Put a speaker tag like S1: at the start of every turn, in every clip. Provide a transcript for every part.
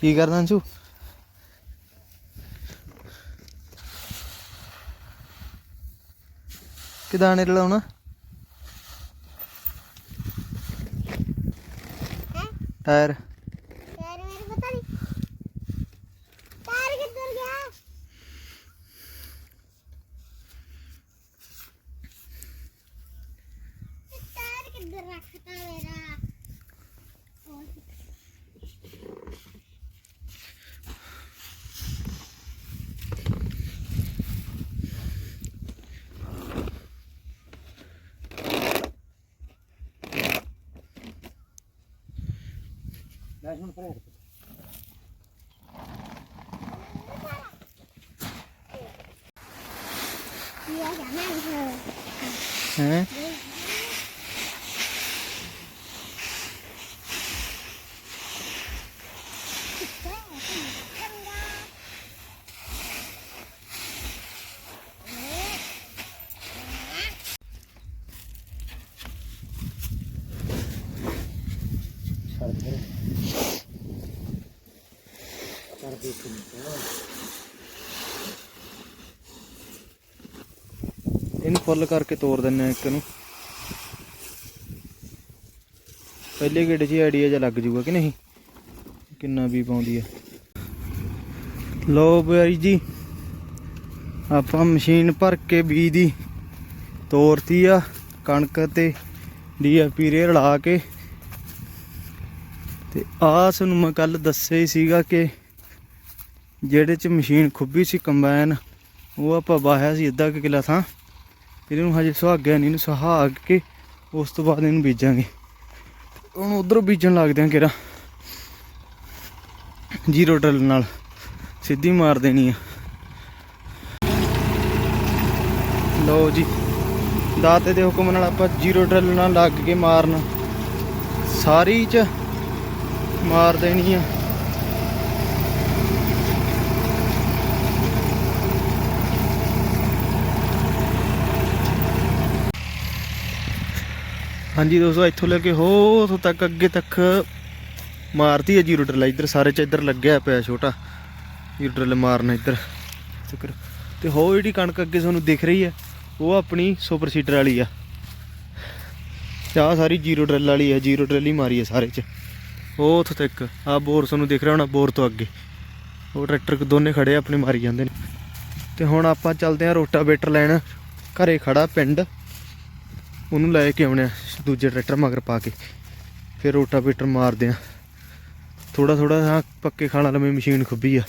S1: ਕੀ ਕਰਦਾ ਅੰਸ਼ੂ ਕਿ ਦਾਣੇ ਰਲਾਉਣਾ ਟਾਇਰ
S2: ਯਾਰ ਮੇਰੇ ਪਤਾ ਨਹੀਂ ਤਾਰ ਕਿੱਧਰ ਗਿਆ ਤਾਰ ਕਿੱਧਰ ਰੱਖਤਾ ਮੇਰਾ ਉਹ ਕੀ ਆ ਜਾਣਾ ਹੈ
S1: ਹੈ ਇਹਨੂੰ ਫੁੱਲ ਕਰਕੇ ਤੋੜ ਦਿੰਨੇ ਆ ਇੱਕ ਨੂੰ। ਪਹਿਲੇ ਗੇੜੇ 'ਚ ਆਈਡੀਆ ਜਿਹਾ ਲੱਗ ਜੂਗਾ ਕਿ ਨਹੀਂ? ਕਿੰਨਾ ਵੀ ਪਾਉਂਦੀ ਆ। ਲੋ ਬਾਈ ਜੀ, ਆਪਾਂ ਮਸ਼ੀਨ ਭਰ ਕੇ ਬੀਜ ਦੀ ਤੋਰਤੀ ਆ, ਕਣਕ ਤੇ ਡੀਏਪੀ ਰੇ ਰਲਾ ਕੇ। ਤੇ ਆਸ ਨੂੰ ਮੈਂ ਕੱਲ ਦੱਸਿਆ ਹੀ ਸੀਗਾ ਕਿ ਜਿਹੜੇ ਚ ਮਸ਼ੀਨ ਖੁੱਬੀ ਸੀ ਕੰਬਾਈਨ, ਉਹ ਆਪਾਂ ਵਾਹਿਆ ਸੀ ਅੱਧਾ ਕੁ ਕਿੱਲਾ ਥਾਂ। ਇਹਨੂੰ ਹਜੇ ਸੁਹਾਗਿਆ ਨਹੀਂ ਇਹਨੂੰ ਸੁਹਾਗ ਕੇ ਉਸ ਤੋਂ ਬਾਅਦ ਇਹਨੂੰ ਬੀਜਾਂਗੇ। ਹੁਣ ਉਧਰੋਂ ਬੀਜਣ ਲੱਗਦੇ ਆ ਕਿਰਾ ਜੀਰੋ ਡਰਲ ਨਾਲ, ਸਿੱਧੀ ਮਾਰ ਦੇਣੀ ਆ। ਲਓ ਜੀ ਦਾਤੇ ਦੇ ਹੁਕਮ ਨਾਲ ਆਪਾਂ ਜੀਰੋ ਡਰਲ ਨਾਲ ਲੱਗ ਕੇ ਮਾਰਨ। ਸਾਰੀ ਚ ਮਾਰ ਦੇਣੀ ਆ। ਹਾਂਜੀ ਦੋਸਤੋ ਇੱਥੋਂ ਲੈ ਕੇ ਹੋ ਉੱਥੋਂ ਤੱਕ ਅੱਗੇ ਤੱਕ ਮਾਰਤੀ ਹੈ ਜੀਰੋ ਡਰਲ ਇੱਧਰ ਸਾਰੇ ਚ ਇੱਧਰ ਲੱਗਿਆ ਪਿਆ ਛੋਟਾ ਜੀਰੋ ਡਰਲ ਮਾਰਨਾ ਇੱਧਰ ਤੱਕ ਤੇ ਹੋ ਜਿਹੜੀ ਕਣਕ ਅੱਗੇ ਤੁਹਾਨੂੰ ਦਿਖ ਰਹੀ ਹੈ ਉਹ ਆਪਣੀ ਸੁਪਰ ਸੀਡਰ ਵਾਲੀ ਆ। ਤੇ ਸਾਰੀ ਜੀਰੋ ਡਰਲ ਵਾਲੀ ਹੈ ਜੀਰੋ ਡਰਲ ਹੀ ਮਾਰੀ ਹੈ ਸਾਰੇ ਚ। ਉਹ ਉੱਥੋਂ ਤੱਕ ਆ ਬੋਰ ਤੁਹਾਨੂੰ ਦਿਖ ਰਿਹਾ ਹੋਣਾ ਬੋਰ ਤੋਂ ਅੱਗੇ। ਉਹ ਟਰੈਕਟਰ ਦੋਨੇ ਖੜੇ ਆ, ਆਪਣੇ ਮਾਰੀ ਜਾਂਦੇ ਨੇ। ਤੇ ਹੁਣ ਆਪਾਂ ਚੱਲਦੇ ਆ ਰੋਟਾਵੇਟਰ ਲੈਣ ਘਰੇ ਖੜਾ ਪਿੰਡ। ਉਹਨੂੰ ਲੈ ਕੇ ਆਉਣੇ ਆ ਦੂਜੇ ਟਰੈਕਟਰ ਮਗਰ ਪਾ ਕੇ। ਫਿਰ ਰੋਟਾਵੇਟਰ ਮਾਰਦੇ ਆ। ਥੋੜਾ ਥੋੜਾ ਹਾਂ, ਪੱਕੇ ਖਾਣ ਵਾਲੇ ਲਵੇਂ ਮਸ਼ੀਨ ਖੁੱਬੀ ਆ।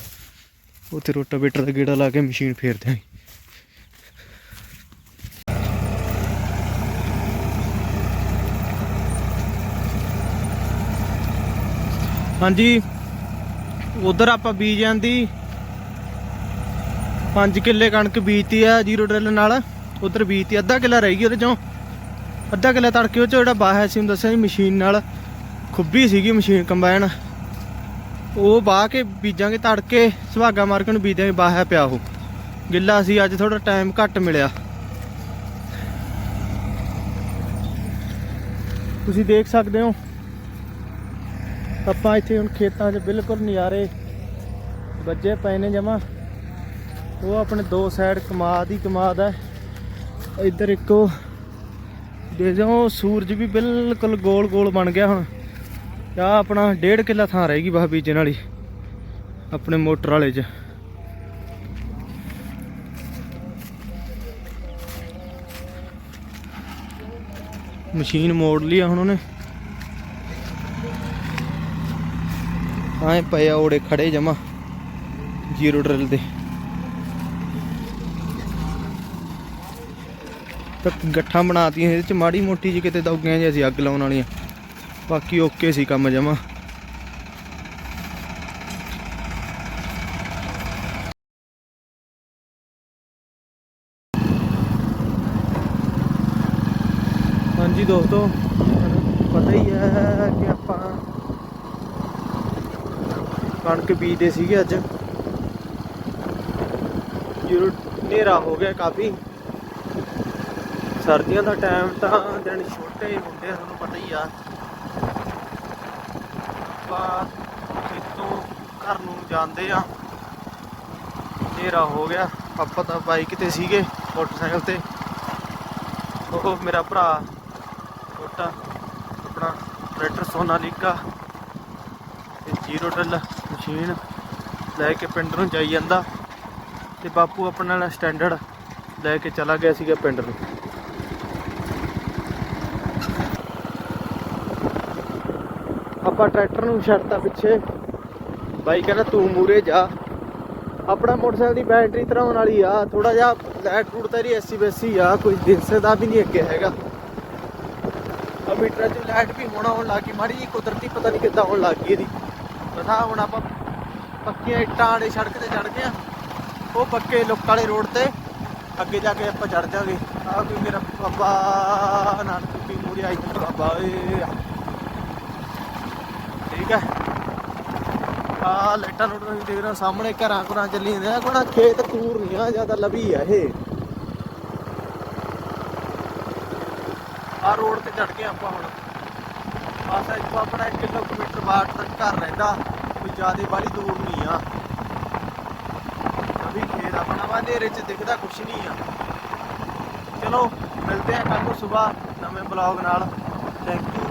S1: ਉੱਥੇ ਰੋਟਾਵੇਟਰ ਦਾ ਗੇੜਾ ਲਾ ਕੇ ਮਸ਼ੀਨ ਫੇਰਦੇ ਆ ਹਾਂਜੀ, ਉਧਰ ਆਪਾਂ ਬੀਜ ਜਾਂਦੀ 5 ਕਿੱਲੇ ਕਣਕ ਬੀਜਤੀ ਆ, ਜੀਰੋ ਡਰਿਲ ਨਾਲ। ਉਧਰ ਬੀਜਤੀ, ਅੱਧਾ ਕਿੱਲਾ ਰਹਿ ਗਈ ਉਹਦੇ ਚੋਂ। ਅੱਧਾ ਕਿੱਲਾ ਤੜਕੇ ਉਹ 'ਚੋਂ ਜਿਹੜਾ ਬਾਹਰ ਸੀ, ਉਹਨੂੰ ਦੱਸਿਆ ਜੀ ਮਸ਼ੀਨ ਨਾਲ। ਖੁੱਬੀ ਸੀਗੀ ਮਸ਼ੀਨ ਕੰਬਾਈਨ। ਉਹ ਬਾਹ ਕੇ ਬੀਜਾਂਗੇ ਤੜਕੇ, ਸੁਹਾਗਾ ਮਾਰ ਕੇ ਨੂੰ ਬੀਜਾਂਗੇ ਬਾਹ ਪਿਆ ਉਹ। ਗਿੱਲਾ ਸੀ, ਅੱਜ ਥੋੜਾ ਟਾਈਮ ਘੱਟ ਮਿਲਿਆ। ਤੁਸੀਂ ਦੇਖ ਸਕਦੇ ਹੋ। ਆਪਾਂ ਇੱਥੇ ਹੁਣ ਖੇਤਾਂ 'ਚ ਬਿਲਕੁਲ ਨਜ਼ਾਰੇ ਵੱਜੇ ਪਏ ਨੇ ਜਮਾ। ਉਹ ਆਪਣੇ ਦੋ ਸਾਈਡ ਕਮਾਦ ਹੀ ਕਮਾਦ ਹੈ। ਇੱਧਰ ਇੱਕੋ ਦੇ ਜੋ ਸੂਰਜ ਵੀ ਬਿਲਕੁਲ ਗੋਲ ਗੋਲ ਬਣ ਗਿਆ ਹੁਣ। ਆ ਆਪਣਾ ਡੇਢ ਕਿੱਲਾ ਥਾਂ ਰਹਿ ਗਈ ਬਾਹ ਬੀਜਣ ਵਾਲੀ, ਆਪਣੇ ਮੋਟਰ ਵਾਲੇ 'ਚ। ਮਸ਼ੀਨ ਮੋੜ ਲਈ ਆ ਹੁਣ ਉਹਨੇ। ਆਏ ਪਏ ਆ ਔੜੇ ਖੜੇ ਜਮਾ, ਜ਼ੀਰੋ ਡਰਿਲ ਦੇ। ਤਾਂ ਗੱਠਾਂ ਬਣਾਤੀਆਂ ਇਹਦੇ ਚ ਮਾੜੀ ਮੋਟੀ ਜੀ ਕਿਤੇ ਦੌਗੀਆਂ ਜਿਹਾ ਸੀ, ਅੱਗ ਲਾਉਣ ਵਾਲੀਆਂ। ਬਾਕੀ ਓਕੇ ਸੀ ਕੰਮ ਜਮਾ। ਹਾਂਜੀ ਦੋਸਤੋ ਪਤਾ ਹੀ ਹੈ ਕਿ ਆਪਾਂ ਕਣਕ ਬੀਜਦੇ ਸੀਗੇ ਅੱਜ। ਜਦੋਂ ਹਨੇਰਾ ਹੋ ਗਿਆ ਕਾਫੀ। ਸਰਦੀਆਂ ਦਾ ਟਾਈਮ ਤਾਂ ਦਿਨ ਛੋਟੇ ਹੁੰਦੇ ਆ, ਤੁਹਾਨੂੰ ਪਤਾ ਹੀ ਆ। ਆਪਾਂ ਖੇਤੋਂ ਜਾਂਦੇ ਆ। ਹਨੇਰਾ ਹੋ ਗਿਆ। ਆਪਾਂ ਤਾਂ ਬਾਈਕ ਤੇ ਸੀਗੇ, ਮੋਟਰਸਾਈਕਲ ਤੇ। ਉਹ ਮੇਰਾ ਭਰਾ ਛੋਟਾ, ਆਪਣਾ ਟਰੈਕਟਰ ਸੋਨਾਲੀਕਾ ਤੇ ਜ਼ੀਰੋ ਡਰਲ ਮਸ਼ੀਨ ਲੈ ਕੇ ਪਿੰਡ ਨੂੰ ਜਾਈ ਜਾਂਦਾ ਤੇ ਬਾਪੂ ਆਪਣਾ ਨਾਲ ਸਟੈਂਡਰਡ ਲੈ ਕੇ ਚਲਾ ਗਿਆ ਸੀਗਾ ਪਿੰਡ ਨੂੰ। ਆਪਾਂ ਟਰੈਕਟਰ ਨੂੰ ਛੱਡਤਾ ਪਿੱਛੇ। ਬਾਈ ਕਹਿੰਦਾ, ਤੂੰ ਮੂਰੇ ਜਾ। ਆਪਣਾ ਮੋਟਰਸਾਈਕਲ ਦੀ ਬੈਟਰੀ ਧਰਾਉਣ ਵਾਲੀ ਆ। ਥੋੜਾ ਜਿਹਾ ਲਾਈਟ ਰੂਟ ਤੇਰੀ ਐਸੀ ਵੈਸੀ ਆ, ਕੋਈ ਦਿਸਦਾ ਵੀ ਨਹੀਂ ਅੱਗੇ ਹੈਗਾ। ਆ ਮੀਟਰ 'ਚ ਲਾਈਟ ਵੀ ਹੋਣਾ ਹੋਣ ਲੱਗੀ ਮਾੜੀ ਜੀ ਕੁਦਰਤੀ ਪਤਾ ਨਹੀਂ ਕਿੱਦਾਂ ਹੋਣ ਲੱਗ ਗਈ ਇਹਦੀ। ਪਤਾ ਹੁਣ ਆਪਾਂ ਪੱਕੀਆਂ ਇੱਟਾਂ ਵਾਲੇ ਸੜਕ ਤੇ ਚੜ ਗਏ ਆ। ਉਹ ਪੱਕੇ ਲੁੱਕ ਵਾਲੇ ਰੋਡ ਤੇ। ਅੱਗੇ ਜਾ ਕੇ ਆਪਾਂ ਚੜ ਜਾਾਂਗੇ। ਆ ਕੋਈ ਮੇਰਾ ਬਾਬਾ, ਨਾਨਕ ਵੀ ਮੂਰੇ ਆਈ ਬਾਬਾ ਏ। ਠੀਕ ਹੈ। ਆ ਲਾਈਟਾਂ ਨੂੰ ਤੁਸੀਂ ਦੇਖ ਰਹੇ ਸਾਹਮਣੇ ਘਰਾਂ ਘਰਾਂ ਚੱਲੀ ਜਾਂਦੇ ਆ। ਕੋਣਾ ਖੇਤ ਕੂਰ ਨਹੀਂ ਆ ਜ਼ਿਆਦਾ ਲਵੀ ਆ ਇਹ। ਆ ਰੋਡ ਤੇ ਚੜ ਗਏ ਆਪਾਂ ਹੁਣ। ਬਸ ਇੱਥੋਂ ਆਪਣਾ 1 ਕਿਲੋਮੀਟਰ ਬਾਅਦ ਤੱਕ ਘਰ ਰਹਿੰਦਾ, ਕੋਈ ਜ਼ਿਆਦਾ ਬਾਲੀ ਦੂਰ ਨਹੀਂ ਆ। ਅਭੀ ਖੇਤ ਆਪਣਾ ਵਾ, ਹਨੇਰੇ ਚ ਦਿਖਦਾ ਕੁਛ ਨਹੀਂ ਆ। ਚਲੋ, ਮਿਲਦੇ ਆ ਕੱਲ ਨੂੰ ਸਵੇਰ ਨਵੇਂ ਬਲੌਗ ਨਾਲ। ਥੈਂਕ ਯੂ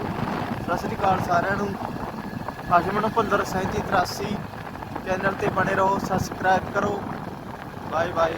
S1: ਸਤਿ ਸ੍ਰੀ ਅਕਾਲ ਸਾਰਿਆਂ ਨੂੰ। ਆਸ਼ਮਨ ਭੁੱਲਰ 3783 ਚੈਨਲ ਤੇ ਬਣੇ ਰਹੋ ਸਬਸਕ੍ਰਾਈਬ ਕਰੋ। Bye bye.